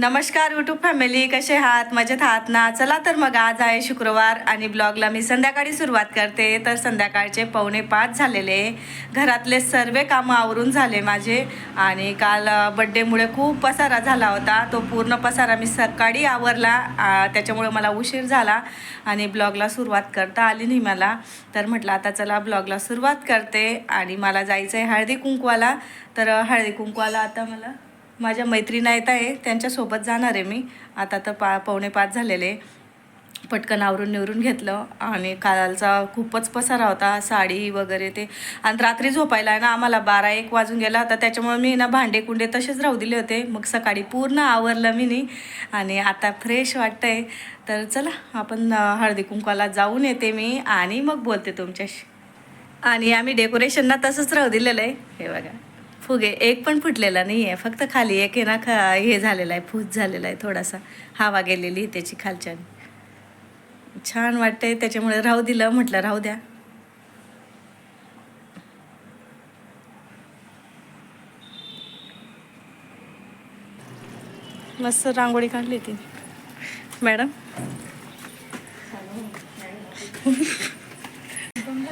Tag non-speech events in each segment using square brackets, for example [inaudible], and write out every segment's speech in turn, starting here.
नमस्कार YouTube family कसे आहात? मजेत आहात ना? चला तर मग आज आहे शुक्रवार आणि ब्लॉगला मी संध्याकाळी सुरुवात करते. तर संध्याकाळचे पावणे पाच झालेले. घरातले सर्व कामं आवरून झाले माझे आणि काल बड्डेमुळे खूप पसारा झाला होता. तो पूर्ण पसारा मी सकाळी आवरला. त्याच्यामुळे मला उशीर झाला आणि ब्लॉगला सुरुवात करता आली नाही मला. तर म्हटलं आता चला ब्लॉगला सुरुवात करते आणि मला जायचं आहे हळदी कुंकवाला. तर हळदी कुंकवाला आता मला माझ्या मैत्रिणा येत आहे त्यांच्यासोबत जाणार आहे मी. आता तर पा पावणे पाच झालेले. पटकन आवरून निवरून घेतलं आणि कालचा खूपच पसारा होता साडी वगैरे ते. आणि रात्री झोपायला आहे ना आम्हाला बारा एक वाजून गेला होता त्याच्यामुळे मी ना भांडे कुंडे तसेच राहू दिले होते. मग सकाळी पूर्ण आवरलं मी नाही आणि आता फ्रेश वाटतंय. तर चला आपण हळदी कुंकवाला जाऊन येते मी आणि मग बोलते तुमच्याशी. आणि आम्ही डेकोरेशनना तसंच राहू दिलेलं आहे. हे बघा. फुगे एक पण फुटलेला नाही आहे फक्त खाली एक आहे ना खा हे झालेला आहे फूस झालेला आहे थोडासा. हवा गेलेली त्याची खालच्या. छान वाटतंय त्याच्यामुळे राहू दिलं म्हटलं राहू द्या. मस्त रांगोळी काढली ती. मॅडम?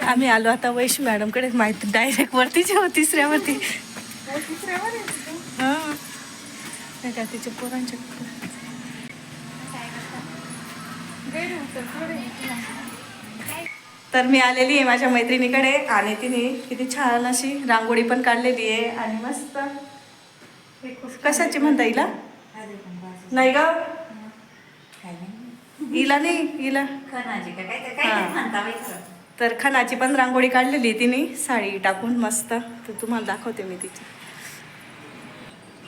आम्ही आलो आता वैश मॅडमकडे माहिती डायरेक्ट वरतीच तिसऱ्यावरती. हां नाही का तिच्या पोरांच्या तर मी आलेली आहे माझ्या मैत्रिणीकडे आणि तिने किती छान अशी रांगोळी पण काढलेली आहे आणि मस्त. कशाची म्हणता हिला? नाही ग. हिला नाही इला तर खणाची पण रांगोळी काढलेली आहे तिने साडी टाकून मस्त. तर तुम्हाला दाखवते मी तिची.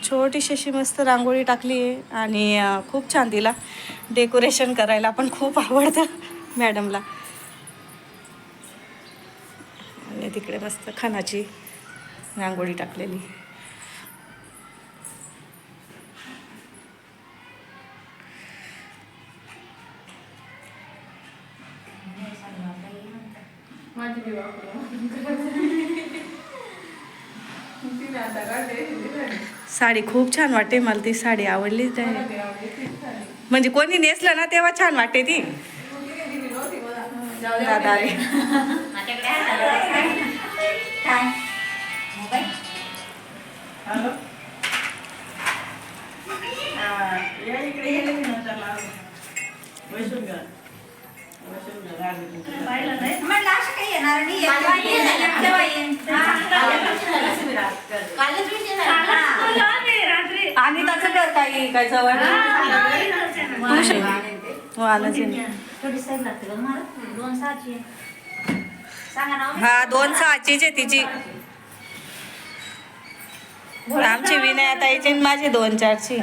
छोटीशी अशी मस्त रांगोळी टाकली आहे आणि खूप छान तिला डेकोरेशन करायला पण खूप आवडतं मॅडमला. आणि तिकडे मस्त खणाची रांगोळी टाकलेली. [laughs] साडी खूप छान वाटते मला ती साडी आवडलीच आहे म्हणजे कोणी नेसलं ना तेव्हा छान वाटते ती दादा? कालच. आणि त्याचं कर काही काय जवळ. हो. सांगा ना हो. हा दोन सहाचीच आहे तिची. आमची विनय ताईची आणि माझी दोन चारची.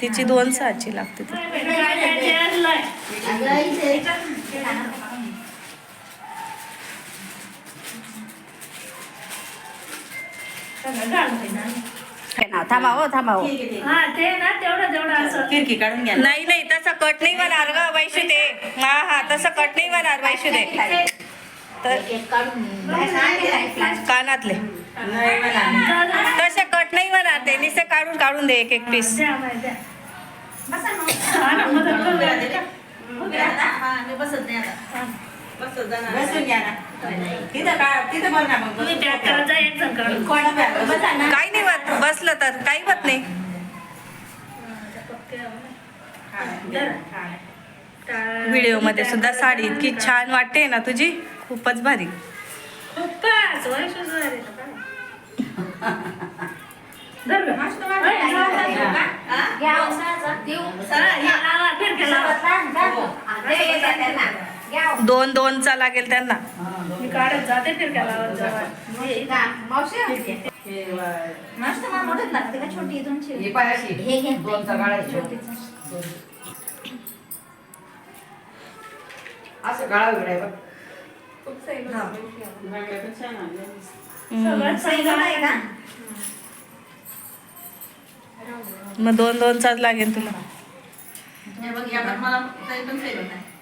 तिची दोन सहाची लागते ती. याच्यात- थांबा हो हो. फिरकी काढून घ्या नाही नाही तसं कट नाही होणार ग वैशू ते हा हा तसं कट नाही होणार वैशू ते तर एक काढून बाहेर सांगितलं. कानातले. तसे कट नाही होणार ते निसे काढून काढून दे एक एक पीस बसा ना. उभी राहता? हा, मी बसत नाही आता. बसून घ्या ना. तिथं का तिथं बघ ना मग. कोणा बसा ना. काही नाही होत. बसलं तर. काही होत नाही. व्हिडिओमध्ये सुद्धा साडी इतकी छान वाटते ना तुझी. खूपच भारी. हा, दे, दे, दे हो. दोन दोनचा लागेल त्यांना. का? मावशी? मस्त मला मोठंच लागते का? छोटी आहे तुमची? हे पायाशी हे घे. दोनचा काढायचा. छोटीचं. असं काळा वेगळा आहे बघ. हम्म. सैल आहे का? मग दोन दोनचाच लागेल तुला हा ना, सर्वात-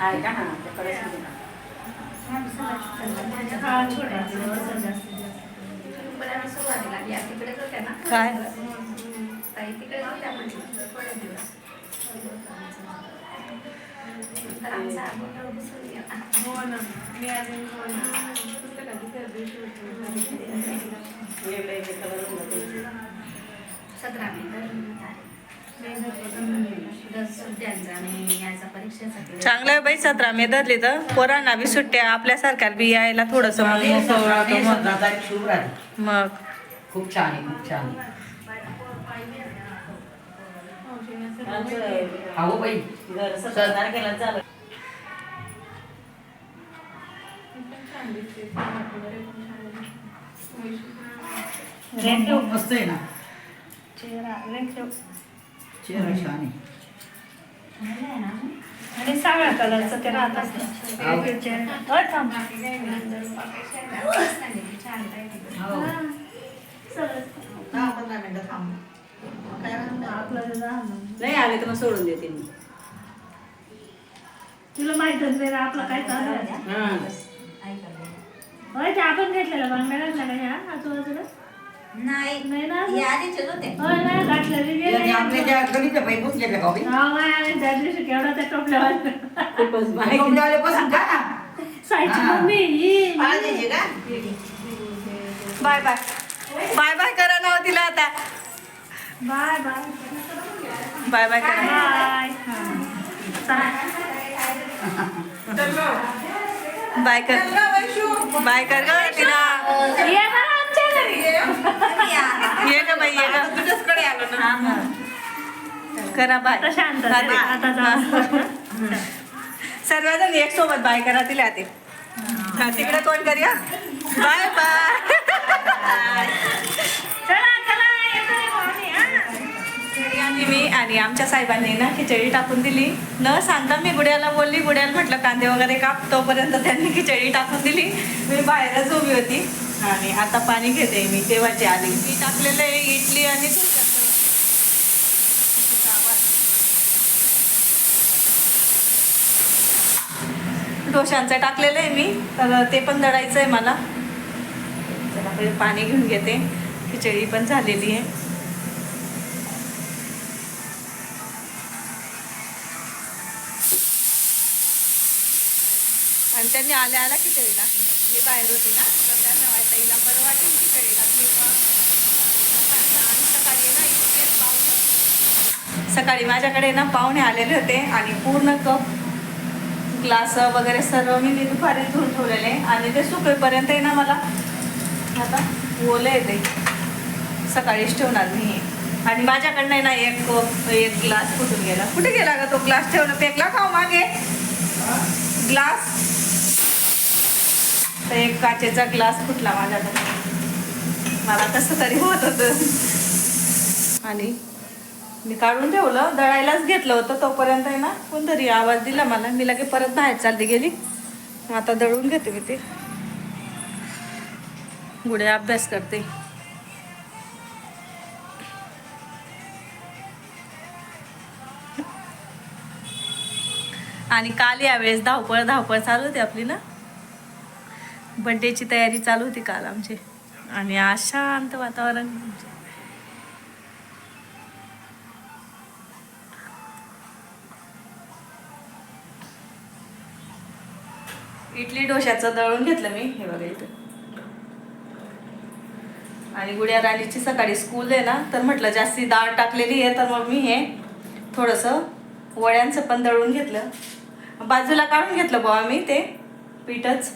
आहे का? हा. काय. सतरा परीक्षेसाठी चांगलं आहे बाई सतरा मे धरली तर. पोरांना बी सुट्ट्या आपल्यासारख्या बी यायला थोडस मग मग. खूप छान आहे खूप छान बाई. मस्त आहे ना. चेहरा छान आहे आणि सगळ्या कलरचं ते राहत असतं. हो. दहा पंधरा मिनिटं थांब. नाही आले तर मग सोडून देते मी. तुला माहितच नाही ना आपलं काय चालू आहे? हा. होय ते आपण घेतलेलं बंगला घातला का ह्या आजूबाजूला? नाही. नाही ना? हे आधीचेच होते. होय ना घातलेली गेले. आपल्या त्या गणित बाई बसले का बाई हा माय आणि त्या दिवशी केवढा त्या टोपल्यावर खूपच माहिती आल्यापासून का ना साईची मम्मी ही का बाय बाय बाय बाय करा ना हो तिला आता. Bye bye bye bye. करा बाय बाय कर. बाय कर ग तिला. ये ये बाई ये ग तुझ्याचकडे आलो ना करा बाय शांत. सर्वजण एक सोबत बाय करा तिला ते. तिकडे कोण करूया. Bye bye. हा. मी आणि आमच्या साहेबांनी ना खिचडी टाकून दिली. न सांगता मी गुड्याला बोलली गुड्याला म्हटलं कांदे वगैरे काप तोपर्यंत त्यांनी खिचडी टाकून दिली. मी बाहेरच उभी होती. आणि आता पाणी घेते मी तेव्हाची आली. मी टाकलेलं आहे इडली आणि डोश्याचं. डोशांचं टाकलेलं आहे मी तर ते पण दळायचं आहे मला. चला पहिले पाणी घेऊन घेते. खिचडी पण झालेली आहे. आणि त्यांनी आल्या आल्या खिचडी टाकली. मी बाहेर होती ना. हिला बरं वाटेल खिचडी टाकली का आणि सकाळी ना पाहुणे. सकाळी माझ्याकडे ना पाहुणे आलेले होते आणि पूर्ण कप ग्लास वगैरे सर्व मी दुपारी धुवून ठेवलेले. आणि ते सुकेपर्यंत आहे ना मला आता ओलं येते. सकाळीच ठेवणार मी. आणि माझ्याकडनं ना एक कप एक ग्लास फुटून गेला. कुठे गेला का तो ग्लास ठेवणं? फेकला खाऊ मागे? ग्लास? तर एक काचेचा ग्लास फुटला माझ्याकडे मला कसं तरी होत होतं. आणि मी काढून ठेवलं दळायलाच घेतलं होतं तोपर्यंत आहे ना कोणतरी आवाज दिला मला. मी लगे परत बाहेर चालली गेली. आता दळून घेते मी ते. पुढे अभ्यास करते. आणि काल यावेळेस धावपळ धावपळ चालू होती आपली ना? बड्डेची तयारी चालू होती काल आमची. आणि आज शांत वातावरण. इडली डोश्याचं दळून घेतलं मी हे बघा इथं. आणि गुड्या राणीची सकाळी स्कूल आहे ना तर म्हटलं जास्ती डाळ टाकलेली आहे तर मग मी हे थोडंसं वड्यांचं पण दळून घेतलं. बाजूला काढून घेतलं बुवा मी ते पीठच.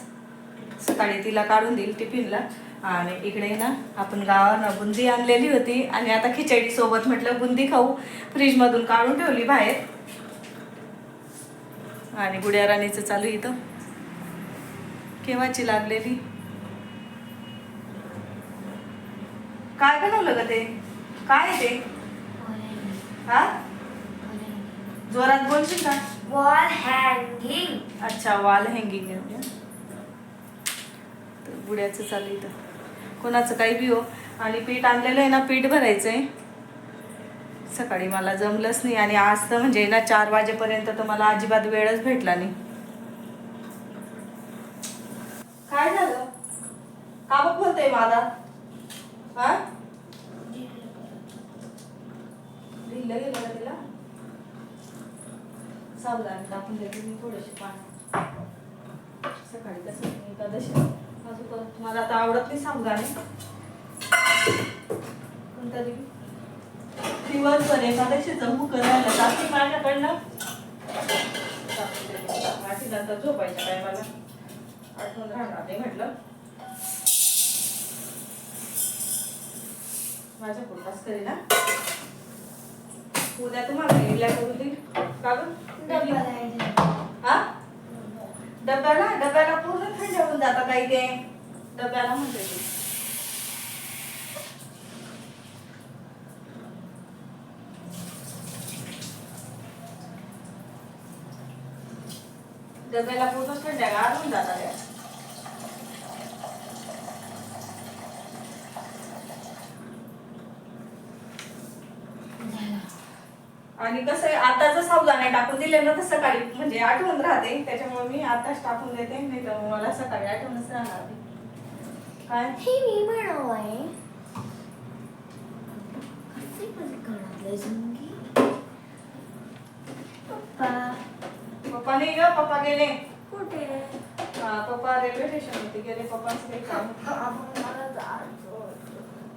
सकाळी तिला काढून देईल टिफिनला. आणि इकडे ना आपण गावानं बुंदी आणलेली होती. आणि आता खिचडी सोबत म्हटलं बुंदी खाऊ. फ्रीजमधून काढून ठेवली बाहेर. आणि गुड्या राणीचं चालू इथं. केव्हाची लागलेली? काय बनवलं ग ते? काय ते? हा? जोरात बोलशील का? वॉल हँगिंग अच्छा वॉल हँगिंग बुड्याचं चालू इथं. कोणाचं काही बी हो. आणि पीठ आणलेलं आहे ना पीठ भरायचं आहे सकाळी मला जमलंच नाही. आणि आज तर म्हणजे ना चार वाजेपर्यंत तर मला अजिबात वेळच भेटला नाही. काय झालं? का बघ बोलतोय मला हा? ढिल्लं गेलं का तिला? सावधान टाकून देते मी थोडंशी पाणी सकाळी कसं एकादशी. माझं मला आता आवडत नाही सावधान पण दिवसभर एकादशीचं मुख राहिलं जाते माझ्याकडनं. माझी नंतर झोपायच्या टायमाला. आठवण राहणार नाही म्हटलं. माझ्या पोटास करी ना. उद्या तुम्हाला करून देईल का गं? डब्याला डब्याला पूर्ण थंड होऊन जातात काही ते डब्याला म्हणते ते. डब्याला पूर्ण थंड गार होऊन जातात आणि कसं आहे आता जर सावधाने टाकून दिले ना तर सकाळी म्हणजे आठवण राहते. त्याच्यामुळे मी आताच टाकून देते नाही तर मला सकाळी आठवणच राहणार. काय? हे मी घरातले झुंगी पप्पा. पप्पा नाही ग पप्पा गेले. कुठे? हा, पप्पा रेल्वे स्टेशन होते गेले पप्पांचं काही काम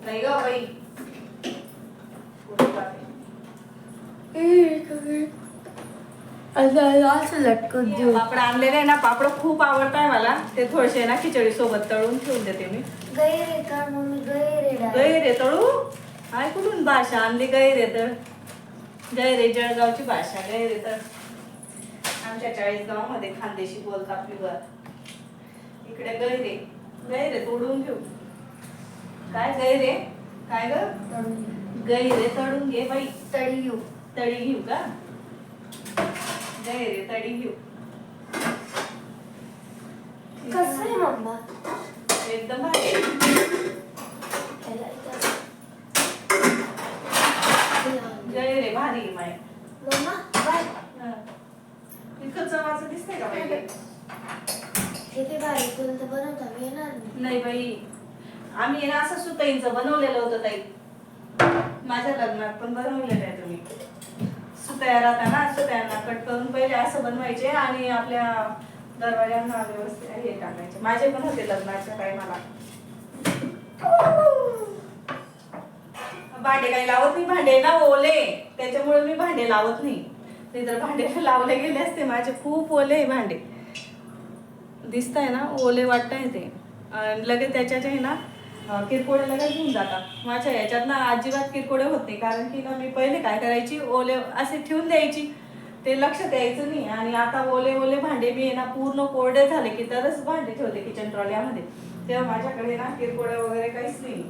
नाही ग बाई. कुठे? असं लटकून देऊ पापड आणलेले आहे ना पापड खूप आवडत आहे मला. ते थोडेसे ना खिचडी सोबत तळून ठेवून देते मी. गैरे का मम्मी गैरे गैरे तळू? काय कुठून भाषा आणली गैरे तळ गैरे जळगावची भाषा गैरे तळ आमच्या चाळीसगावमध्ये खानदेशी बोलतात प्युअर इकडे गैरे गैरे तोडून घेऊ. काय गैरे? काय ग? गैरे तळून घे बाई. तळी येऊ तळी घेऊ का? गैरे तळी घेऊ. कसं आहे मम्मा? एकदम भारी गैरे भारी आहे माय. Mamma bye. हा. इतकं चवाचं दिसतंय का हे ते तुला तर बनवता मी येणार नाही. नाही बाई. आम्ही आहे ना असं सुताईंचं बनवलेलं होतं ताई. माझ्या लग्नात पण बनवलेलं आहे तुम्ही. तयार राहता ना त्यांना कट करून पहिले असं बनवायचे आणि आपल्या दरवाज्यांना व्यवस्थित हे टाकायचे. माझे पण होते लग्नाच्या टायमाला. भांडे काही लावत नाही. भांडे ना ओले. त्याच्यामुळे मी भांडे लावत नाही. नाही तर भांडे [laughs] लावले गेले असते. माझे खूप ओले आहे भांडे. दिसताय ना? ओले वाटतंय ते. आणि लगेच त्याच्यात आहे ना अं, किरकोळे घेऊन जातात माझ्या याच्यात ना अजिबात किरकोळे होत नाही. कारण की ना मी पहिले काय करायची? ओले असे ठेवून द्यायची. ते लक्ष द्यायचं नाही. आणि आता ओले ओले भांडे मी आहे ना पूर्ण कोरडे झाले की तरच भांडे ठेवते किचन ट्रॉल्यामध्ये तेव्हा माझ्याकडे ना किरकोळे वगैरे काहीच नाही.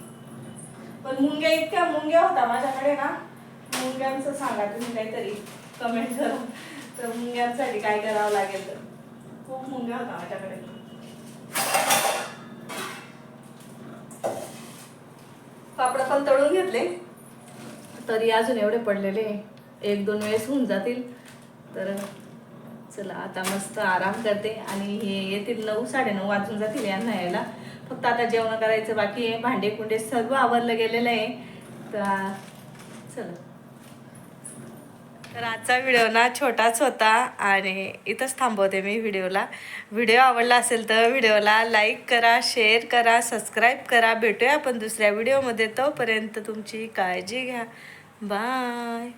पण मुंग्या इतक्या मुंग्या होता माझ्याकडे ना. मुंग्यांचं सांगा तुम्ही काहीतरी. कमेंट करून. तर मुंग्यांसाठी काय करावं लागेल तर? खूप मुंग्या होता माझ्याकडे पापड पण तळून घेतले. तरी अजून एवढे पडलेले. एक दोन वेळेस होऊन जातील. तर चला आता मस्त आराम करते. आणि हे येतील नऊ साडेनऊ वाजून जातील यांना यायला. फक्त आता जेवण करायचं बाकी आहे. भांडे कुंडे सर्व आवरलं गेलेलं आहे. तर चला. तर आजचा व्हिडिओ ना छोटाच होता आणि इथंच थांबवते मी व्हिडिओला. व्हिडिओ आवडला असेल तर व्हिडिओला लाईक करा शेअर करा सबस्क्राईब करा. भेटूया आपण दुसऱ्या व्हिडिओमध्ये. तोपर्यंत तुमची काळजी घ्या. बाय.